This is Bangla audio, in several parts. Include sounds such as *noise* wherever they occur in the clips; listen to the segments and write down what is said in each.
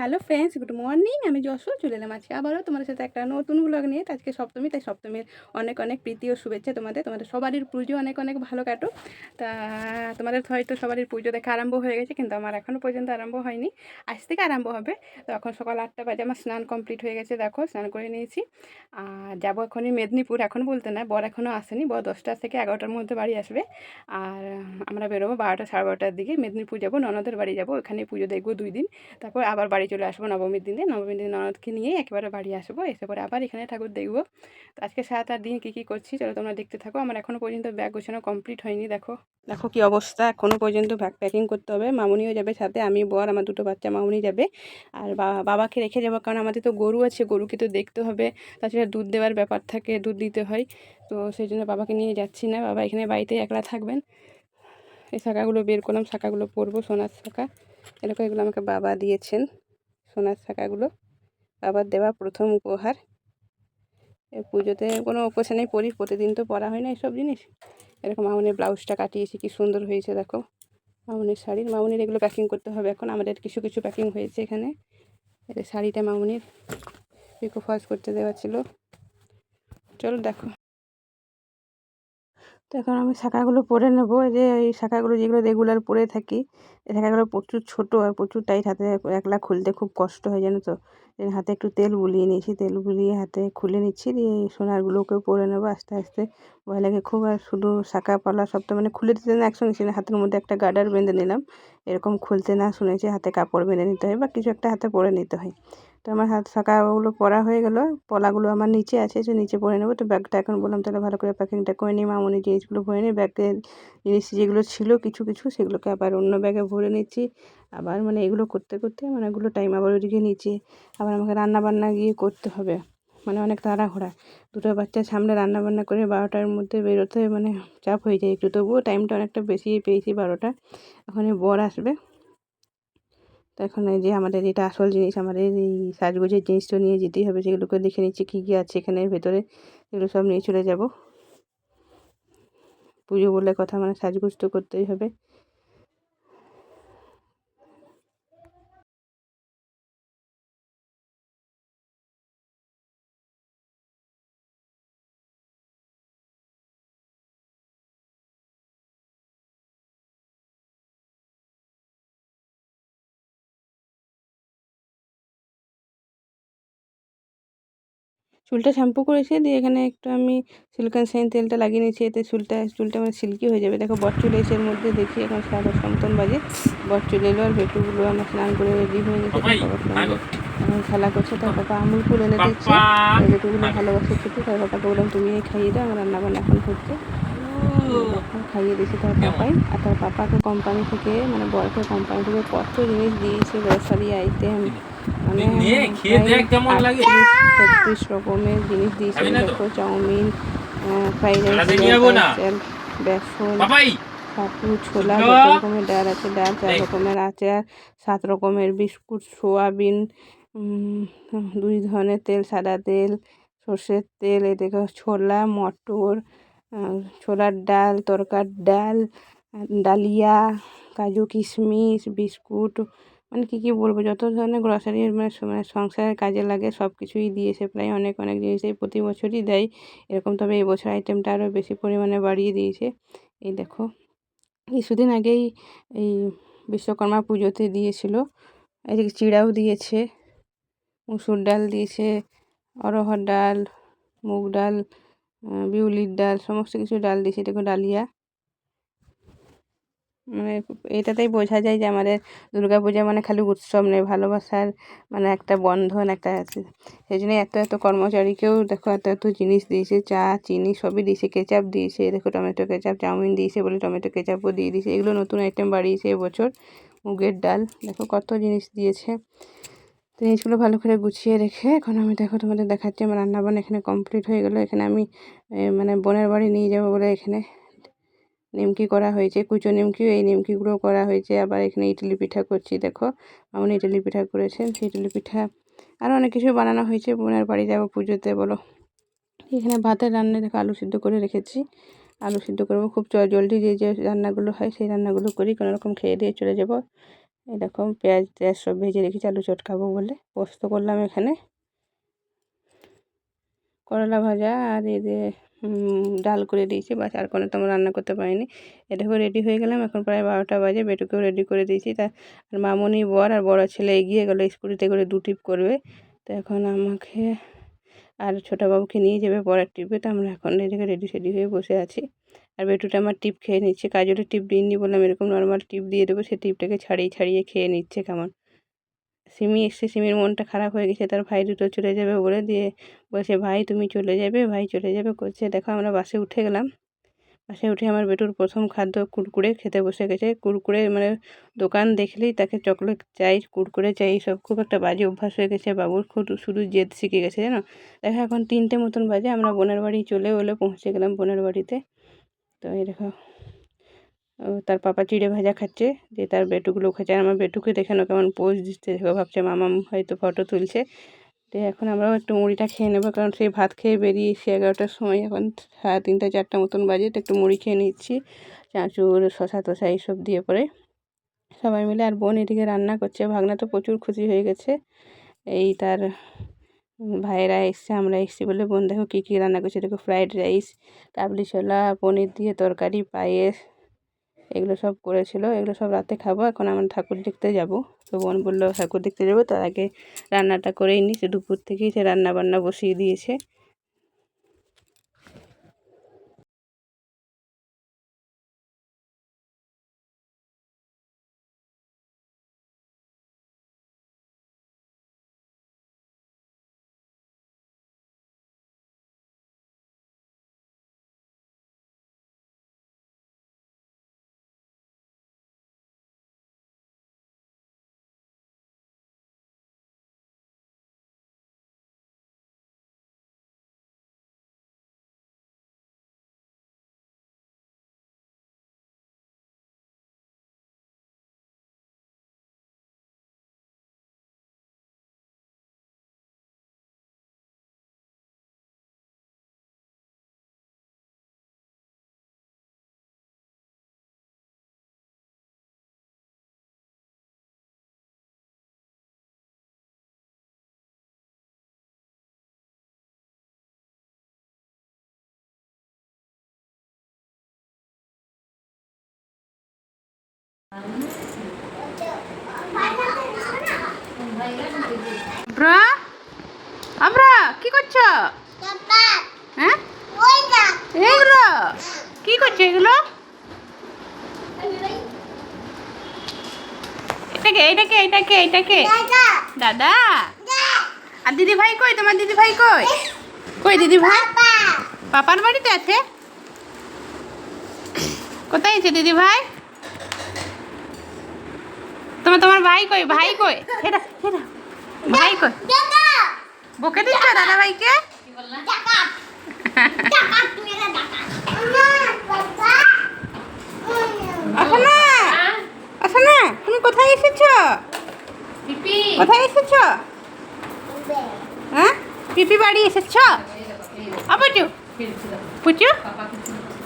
হ্যালো ফ্রেন্ডস গুড মর্নিং আমি যশো চলে এলাম আজকে আবারও তোমাদের সাথে একটা নতুন ব্লগ নিয়ে। আজকে সপ্তমী, তাই সপ্তমীর অনেক অনেক প্রীতি ও শুভেচ্ছা তোমাদের। তোমাদের সবারই পুজো অনেক অনেক ভালো কাটো তা তোমাদের হয়তো সবারই পুজো দেখা আরম্ভ হয়ে গেছে, কিন্তু আমার এখনও পর্যন্ত আরম্ভ হয়নি। আজ থেকে আরম্ভ হবে। তো এখন সকাল আটটা বাজে, আমার স্নান কমপ্লিট হয়ে গেছে, দেখো, স্নান করে নিয়েছি। আর যাব এখনই মেদিনীপুর, এখন বলতে না, বর এখনও আসেনি। বর দশটা থেকে এগারোটার মধ্যে বাড়ি আসবে। আর আমরা বেরোবো বারোটা, সাড়ে বারোটার দিকে। মেদিনীপুর যাব, ননদের বাড়ি যাব ওখানে পুজো দেখব দুই দিন। তারপর আবার বাড়ি চলে আসব নবমীর দিনে। নবমীর দিনে ননদকে নিয়ে একেবারে বাড়ি আসব। এসে পরে আবার এখানে ঠাকুর দেখব। তো আজকে সাত আট দিন কী কী করছি চলো তোমরা দেখতে থাকো। আমার এখনও পর্যন্ত ব্যাগ গোছানো কমপ্লিট হয়নি, দেখো। দেখো কি অবস্থা এখনও পর্যন্ত ব্যাগ প্যাকিং করতে হবে। মামুনিও যাবে সাথে, আমি বর, আমার দুটো বাচ্চা, মামুনি যাবে। আর বাবাকে রেখে যাব, কারণ আমাদের তো গরু আছে, গরুকে তো দেখতে হবে। তাছাড়া দুধ দেওয়ার ব্যাপার থাকে, দুধ দিতে হয়। তো সেই জন্য বাবাকে নিয়ে যাচ্ছি না। বাবা এখানে বাড়িতে একলা থাকবেন। এই শাখাগুলো বের করলাম, শাখাগুলো পরবো, সোনার শাখা। এরকম এগুলো আমাকে বাবা দিয়েছেন। সোনার শাখাগুলো। বাবার দেওয়া প্রথম উপহার। পুজোতে কোনো অকেশনেই পরি প্রতিদিন তো পরা হয় না এসব জিনিস। এরকম মামুনের ব্লাউজটা কাটিয়েছি, কি সুন্দর হয়েছে, দেখো। মামুনের শাড়ির, মামুনির এগুলো প্যাকিং করতে হবে এখন। আমাদের কিছু কিছু প্যাকিং হয়েছে এখানে। এটা শাড়িটা মামুনির পিকো ফলস করতে দেওয়া ছিল। চলো দেখো। তো এখন আমি শাখাগুলো পরে নেব। যে এই শাখাগুলো যেগুলো রেগুলার পরে থাকি, এই শাখাগুলো প্রচুর ছোটো আর প্রচুর টাইট হাতে একলা খুলতে খুব কষ্ট হয়, জানো তো? হাতে একটু তেল বুলিয়ে নিয়েছি, তেল বুলিয়ে হাতে খুলে নিচ্ছি, দিয়ে সোনারগুলোকেও পরে নেব আস্তে আস্তে। ভয় লাগে খুব, আর শুধু শাখা পালা সব তো মানে খুলে দিতে না একসঙ্গে ছিল হাতের মধ্যে একটা গার্ডার বেঁধে নিলাম। এরকম খুলতে না শুনেছি, হাতে কাপড় বেঁধে নিতে হয় বা কিছু একটা হাতে পরে নিতে হয়। তো আমার হাত শাখাগুলো পরা হয়ে গেল। পলাগুলো আমার নিচে আছে যে নিচে পরে নেব। তো ব্যাগটা এখন বললাম তাহলে ভালো করে প্যাকিংটা করে নিই। মামনি জিনিসগুলো ভরে নিই। ব্যাগের জিনিস যেগুলো ছিল কিছু কিছু সেগুলোকে আবার অন্য ব্যাগে ভরে নিচ্ছি। আবার মানে এগুলো করতে করতে মানে এগুলো টাইম আবার ওইদিকে নিচে আবার আমাকে রান্না বান্না গিয়ে করতে হবে। মানে অনেক তাড়াহুড়া। দুটো বাচ্চা সামনে রান্না বান্না করে বারোটার মধ্যে বেরোতে মানে চাপ হয়ে যায় একটু। তবুও টাইমটা অনেকটা বেশি পেয়েছি বারোটা। এখন বর আসবে। তো এখন এই যে আমাদের এটা আসল জিনিস, আমাদের এই সাজগোজের জিনিসটা নিয়ে যেতেই হবে, সেগুলোকে দেখে নিচ্ছি কী কী আছে এখানে ভেতরে, এগুলো সব নিয়ে চলে যাব। পুজো বলে কথা মানে সাজগোজ তো করতেই হবে। চুলটা শ্যাম্পু করেছি দিয়ে এখানে একটু আমি সিল্কান সাইন তেলটা লাগিয়ে নিয়েছি এতে চুলটা চুলটা মানে সিল্কি হয়ে যাবে। দেখো বট চুল এসে এর মধ্যে দেখি এখন সাড়ে দশটা মতন বাজে। বট চুল এলো আর ভেটুগুলো আমার স্নান করে রেডি হয়ে গেছে। এখন খেলা করছে তার পাপা আমুল ফুল এনে দিচ্ছে। ভেটুগুলো ভালোবাসে খেতে তার পাপাকে বললাম তুমি খাইয়ে দাও আমার রান্নাবান্না এখন হচ্ছে। খাইয়ে দিয়েছি তার পাপাই। আর তার পাপাকে কোম্পানি থেকে মানে বরফের কোম্পানি থেকে কত জিনিস দিয়েছে গ্রসারি আইটেম মানে ছত্রিশ রকমের জিনিস দিয়েছে। দেখো চাউমিন ফ্রাইড রাইস বেসন ছাতু ছোলা যত রকমের ডাল আছে ডাল চার রকমের আচার সাত রকমের বিস্কুট সোয়াবিন দুই ধরনের তেল সাদা তেল সর্ষের তেল এ দেখো ছোলা মটর ছোলার ডাল, তরকার ডাল, ডালিয়া, কাজু কিশমিশ, বিস্কুট মানে কী কী বলব? যত ধরনের গ্রসারি মানে মানে সংসারের কাজে লাগে সব কিছুই দিয়েছে। প্রায় অনেক অনেক জিনিসই প্রতি বছরই দেয়। এরকম তবে এই বছর আইটেমটা আরও বেশি পরিমাণে বাড়িয়ে দিয়েছে। এই দেখো, কিছুদিন আগেই এই বিশ্বকর্মা পুজোতে দিয়েছিল, এদিকে চিড়াও দিয়েছে, মুসুর ডাল দিয়েছে অরহর ডাল, মুগ ডাল বিউলির ডাল, সমস্ত কিছু ডাল দিয়েছে দেখো ডালিয়া। মানে এটাতেই বোঝা যায় যে আমাদের দুর্গা পূজা মানে খালি উৎসব নেই ভালোবাসার মানে একটা বন্ধন একটা আছে। সেই জন্য এত এত কর্মচারীকেও দেখো এত এত জিনিস দিয়েছে, চা, চিনি সবই দিয়েছে, কেচাপ দিয়েছে, দেখো টমেটো কেচাপ, চাউমিন দিয়েছে বলে টমেটো কেচাপও দিয়ে দিয়েছে। এগুলো নতুন আইটেম বাড়িয়েছে এবছর, মুগের ডাল, দেখো কত জিনিস দিয়েছে। জিনিসগুলো ভালো করে গুছিয়ে রেখে এখন আমি দেখো তোমাদের দেখাচ্ছি, আমার রান্নাবান্না এখানে কমপ্লিট হয়ে গেলো। এখানে আমি মানে বোনের বাড়ি নিয়ে যাব বলে এখানে নিমকি করা হয়েছে, কুচো নিমকিও, এই নিমকিগুলো করা হয়েছে। আবার এখানে ইডলি পিঠা করছি, দেখো মামনি ইডলি পিঠা করেছেন, সেই ইডলি পিঠা আরও অনেক কিছু বানানো হয়েছে। বোনের বাড়ি যাব পুজোতে, বলো। এখানে ভাতের রান্না দেখো আলু সিদ্ধ করে রেখেছি। আলু সিদ্ধ করব, খুব জলদি যে যে রান্নাগুলো হয় সেই রান্নাগুলো করি, কোনো রকম খেয়ে দিয়ে চলে যাব। এরকম পেঁয়াজ টেয়াজ সব ভেজে রেখেছি, আলু চটকাবো বলে। পোস্ত করলাম এখানে। করলা ভাজা আর এই যে ডাল করে দিয়েছি বা আর কোনো তো তেমন রান্না করতে পারিনি। এ দেখো রেডি হয়ে গেলাম, এখন প্রায় বারোটা বাজে, বেটুকেও রেডি করে দিয়েছি। তা মামনি বর আর বড় ছেলে এগিয়ে গেলো, স্কুটিতে করে দু টিপ করবে। তো এখন আমাকে আর ছোটো বাবুকে নিয়ে যাবে পরের টিপে তো আমরা এখন এদিকে রেডি সেডি হয়ে বসে আছি। আর বেটুটা আমার টিপ খেয়ে নিচ্ছে, কাজলের টিপ দিইনি বললাম এরকম নর্মাল টিপ দিয়ে দেবো, সে টিপটাকে ছাড়িয়ে ছাড়িয়ে খেয়ে নিচ্ছে কেমন। সিমি এসছে, সিমির মনটা খারাপ হয়ে গেছে, তার ভাই দুটো চলে যাবে বলে দিয়ে বলছে, ভাই তুমি চলে যাবে, ভাই চলে যাবে, করছে। দেখো আমরা বাসে উঠে গেলাম। বাসে উঠে আমার বেটুর প্রথম খাদ্য কুরকুরে খেতে বসে গেছে। কুরকুরে মানে দোকান দেখলেই তাকে চকলেট চাই, কুরকুরে চাই, সব খুব একটা বাজে অভ্যাস হয়ে গেছে। বাবুর খুব শুধু জেদ শিখে গেছে, জানো? দেখো এখন তিনটে মতন বাজে, আমরা বোনের বাড়ি চলে হলে পৌঁছে গেলাম বোনের বাড়িতে। তো এই দেখো তার পাপা চিড়ে ভাজা খাচ্ছে যে তার বেটুগুলো খাচ্ছে। আর আমার বেটুকে দেখে না কেমন পোজ দিচ্ছে। দেখো, ভাবছে মামাম হয়তো ফটো তুলছে। তো এখন আমরাও একটু মুড়িটা খেয়ে নেব, কারণ সেই ভাত খেয়ে বেরিয়েছি এগারোটার সময়। এখন সাড়ে তিনটা, চারটা মতন বাজে, তো একটু মুড়ি খেয়ে নিচ্ছি। চাঁচুর, শশা টশা এইসব দিয়ে পরে সবাই মিলে। আর বোন এদিকে রান্না করছে, ভাগনা তো প্রচুর খুশি হয়ে গেছে। এই তার ভাইয়েরা এসছে, আমরা এসছি বলে, বোন দেখো কী কী রান্না করছে? দেখো ফ্রাইড রাইস, কাবলি ছোলা, পনির দিয়ে তরকারি, পায়েস, এগুলো সব করেছিল। এগুলো সব রাতে খাব, এখন আমরা ঠাকুর দেখতে যাব। তো বোন বলল, ঠাকুর দেখতে যাব? তার আগে রান্নাটা করেই নি, সে দুপুর থেকেই সে রান্না বান্না বসিয়ে দিয়েছে। ব্রা? আমরা কি করছ? হ্যাঁ? এগুলো কি করছ এগুলো? এটাকে এটাকে এটাকে এটাকে। দাদা? আর দিদি ভাই কই? তোমার দিদি ভাই কই? কই দিদি ভাই পাপার বাড়িতে আছে? কোথায় আছে দিদি ভাই তোমার তোমার ভাই কই? ভাই কই? হেরা ভাই কই? বকে দিচ্ছ দাদা! ভাইকে? আসো না আসো না তুমি কোথায় এসেছ? কোথায় এসেছ? হ্যাঁ? পিপি বাড়ি এসেছ? আপুচু পুচু।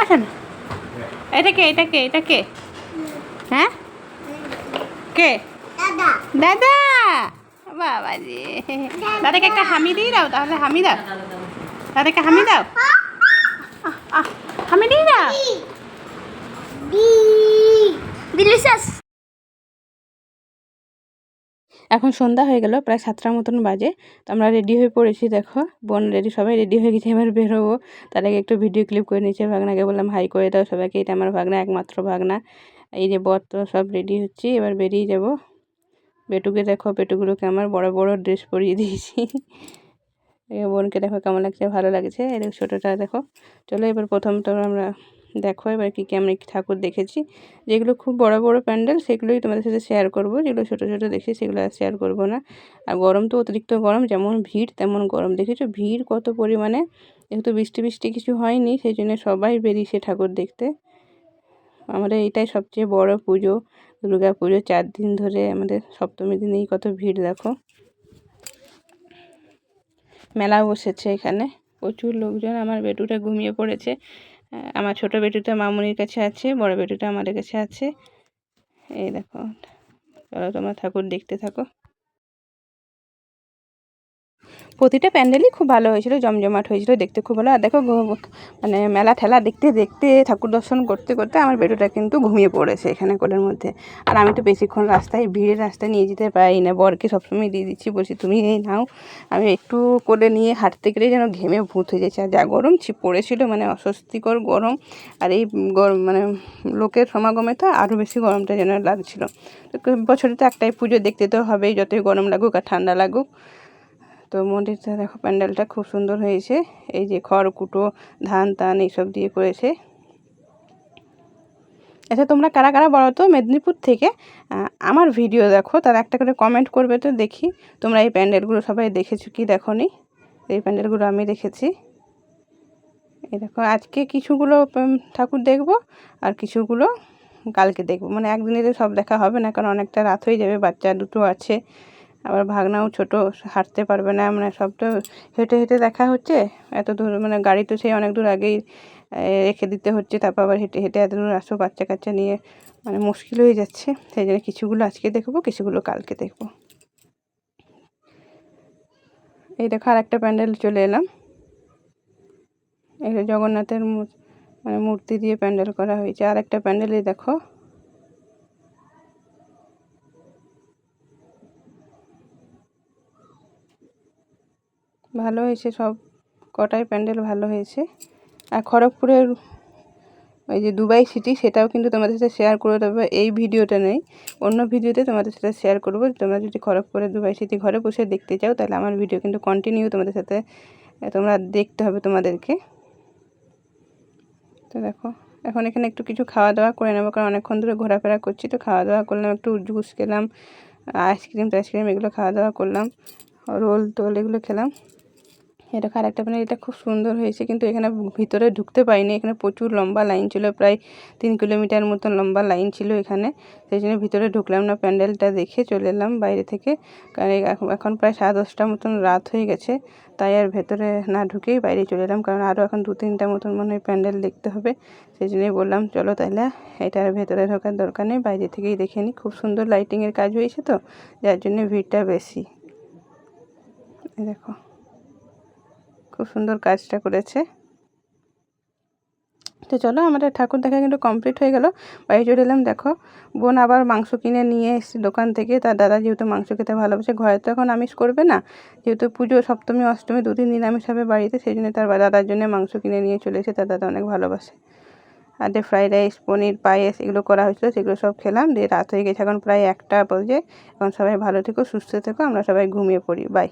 আসো না এটা কে এটা কে এটা কে? হ্যাঁ? কে দাদা। বাবাজি। দাদাকে একটা হামি দিয়ে দাও তাহলে হামি দাও। দাদাকে হামি দাও। হামি দিয়ে দাও। ডিলিশিয়াস এখন সন্ধ্যা হয়ে গেল প্রায় সাতটার মতন বাজে। তো আমরা রেডি হয়ে পড়েছি দেখো। বোন রেডি সবাই রেডি হয়ে গেছে এবার বেরোবো। তার আগে একটু ভিডিও ক্লিপ করে নিয়েছে ভাগনাকে বললাম হাই করে দাও সবাইকে। এটা আমার ভাগনা একমাত্র ভাগনা। এই যে বর তো সব রেডি হচ্ছি, এবার বেরিয়ে যাব। বেটুকে দেখো, বেটুগুলোকে আমার বড় বড় ড্রেস পরিয়ে দিয়েছি। *laughs* বোনকে দেখো কেমন লাগছে, ভালো লাগছে। এর ছোটোটা দেখো। চলো এবার প্রথম তো আমরা দেখো, এবার কী কী আমরা কি ঠাকুর দেখেছি। যেগুলো খুব বড় বড় প্যান্ডেল, সেগুলোই তোমাদের সাথে শেয়ার করব। যেগুলো ছোটো ছোটো দেখি সেগুলো আর শেয়ার করব না। আর গরম তো অতিরিক্ত গরম, যেমন ভিড় তেমন গরম। দেখেছ? ভিড় কত পরিমাণে? যেহেতু বৃষ্টি বৃষ্টি কিছু হয়নি, সেই জন্য সবাই বেরিয়েছে ঠাকুর দেখতে। আমাদের এটাই সবচেয়ে বড় পুজো, দুর্গা পুজো। চার দিন ধরে আমাদের সপ্তমী দিনেই কত ভিড়, দেখো। মেলা বসেছে এখানে। প্রচুর লোকজন। আমার বেটুটা ঘুমিয়ে পড়েছে। আমার ছোট বেটুটা মামুনির কাছে আছে, বড় বেটুটা আমাদের কাছে আছে। এই দেখো। চলো তোমরা ঠাকুর দেখতে থাকো। প্রতিটা প্যান্ডেলই খুব ভালো হয়েছিল, জমজমাট হয়েছিল, দেখতে খুব ভালো। আর দেখো মানে মেলা ঠেলা দেখতে দেখতে, ঠাকুর দর্শন করতে করতে আমার বেটোটা কিন্তু ঘুমিয়ে পড়েছে এখানে কোলের মধ্যে। আর আমি তো বেশিক্ষণ রাস্তায়, ভিড়ের রাস্তায় নিয়ে যেতে পারি না। বরকে সবসময় দিয়ে দিচ্ছি, বলছি, তুমি এই নাও। আমি একটু কোলে নিয়ে হাঁটতে গেলেই যেন ঘেমে ভূত হয়ে যাচ্ছে। আর যা গরম, ছি, পড়েছিল মানে অস্বস্তিকর গরম। আর এই গরম মানে লোকের সমাগমে তো আরও বেশি গরমটা যেন লাগছিল। তো বছরে তো একটাই পুজো, দেখতে তো হবেই, যতই গরম লাগুক আর ঠান্ডা লাগুক। তো মন্দিরটা দেখো, প্যান্ডেলটা খুব সুন্দর হয়েছে। এই যে খড়কুটো ধান টান এইসব দিয়ে করেছে। আচ্ছা তোমরা কারা কারা বলো তো মেদিনীপুর থেকে? আমার ভিডিও দেখো, তার একটা করে কমেন্ট করবে তো দেখি। তোমরা এই প্যান্ডেলগুলো সবাই দেখেছ কি দেখো নি এই প্যান্ডেলগুলো আমি দেখেছি। এই দেখো, আজকে কিছুগুলো ঠাকুর দেখব আর কিছুগুলো কালকে দেখব। মানে একদিনে সব দেখা হবে না, কারণ অনেকটা রাত হয়ে যাবে, বাচ্চা দুটো আছে। আবার ভাগনাও ছোট, হাঁটতে পারবে না মানে সব তো হেঁটে হেঁটে দেখা হচ্ছে। এত দূর মানে গাড়ি তো সেই অনেক দূর আগেই রেখে দিতে হচ্ছে, তারপর আবার হেঁটে হেঁটে এত দূর আসো বাচ্চা কাচ্চা নিয়ে মানে মুশকিল হয়ে যাচ্ছে। সেই জন্য কিছুগুলো আজকে দেখব, কিছুগুলো কালকে দেখব। এই দেখো আর একটা প্যান্ডেল চলে এলাম। এটা জগন্নাথের মানে মূর্তি দিয়ে প্যান্ডেল করা হয়েছে। আর একটা প্যান্ডেলে দেখো। ভালো হয়েছে, সব কটাই প্যান্ডেল ভালো হয়েছে। আর খড়গপুরের ওই যে দুবাই সিটি, সেটাও কিন্তু তোমাদের সাথে শেয়ার করে দেবো এই ভিডিওটা নেই। অন্য ভিডিওতে তোমাদের সাথে শেয়ার করব। তোমরা যদি খড়গপুরের দুবাই সিটি ঘরে বসে দেখতে চাও, তাহলে আমার ভিডিও কিন্তু কন্টিনিউ তোমাদের সাথে তোমরা দেখতে হবে তোমাদেরকে। তো দেখো, এখন এখানে একটু কিছু খাওয়া দাওয়া করে নেব, কারণ অনেকক্ষণ ধরে ঘোরাফেরা করছি, তো খাওয়া দাওয়া করলাম, একটু জুস খেলাম, আইসক্রিম টাইসক্রিম এগুলো খাওয়া দাওয়া করলাম, রোল টোল এগুলো খেলাম। এটা আর একটা প্যান্ডেল এটা খুব সুন্দর হয়েছে, কিন্তু এখানে ভিতরে ঢুকতে পারিনি। এখানে প্রচুর লম্বা লাইন ছিল, প্রায় তিন কিলোমিটার মতন লম্বা লাইন ছিল এখানে। সেই জন্য ভিতরে ঢুকলাম না, প্যান্ডেলটা দেখে চলে এলাম বাইরে থেকে। কারণ এখন- প্রায় সাড়ে দশটার মতন রাত হয়ে গেছে, তাই আর ভেতরে না ঢুকেই বাইরে চলে এলাম। কারণ আরও এখন দু তিনটা মতন মনে হয় প্যান্ডেল দেখতে হবে। সেই জন্যই বললাম, চলো তাহলে এটার ভেতরে ঢোকার দরকার নেই, বাইরে থেকেই দেখে নিই। খুব সুন্দর লাইটিংয়ের কাজ হয়েছে তো, যার জন্য ভিড়টা বেশি। দেখো। খুব সুন্দর কাজটা করেছে। তো চলো আমাদের ঠাকুর দেখা কিন্তু কমপ্লিট হয়ে গেল। বাড়ি চলে এলাম, দেখো। বোন আবার মাংস কিনে নিয়ে এসেছে দোকান থেকে। তার দাদা যেহেতু মাংস খেতে ভালোবাসে, ঘরে তো এখন আমিষ করবে না। যেহেতু পুজো, সপ্তমী, অষ্টমী দুদিন নিরামিষ হবে বাড়িতে, সেই জন্য তার দাদার জন্য মাংস কিনে নিয়ে চলে এসে তার দাদা অনেক ভালোবাসে। আর যে ফ্রাইড রাইস পনির, পায়েস এগুলো করা হয়েছিল, সেগুলো সব খেলাম। দিয়ে রাত হয়ে গেছে, এখন প্রায় একটা বাজে। এখন সবাই ভালো থেকো, সুস্থ থেকো, আমরা সবাই ঘুমিয়ে পড়ি। বাই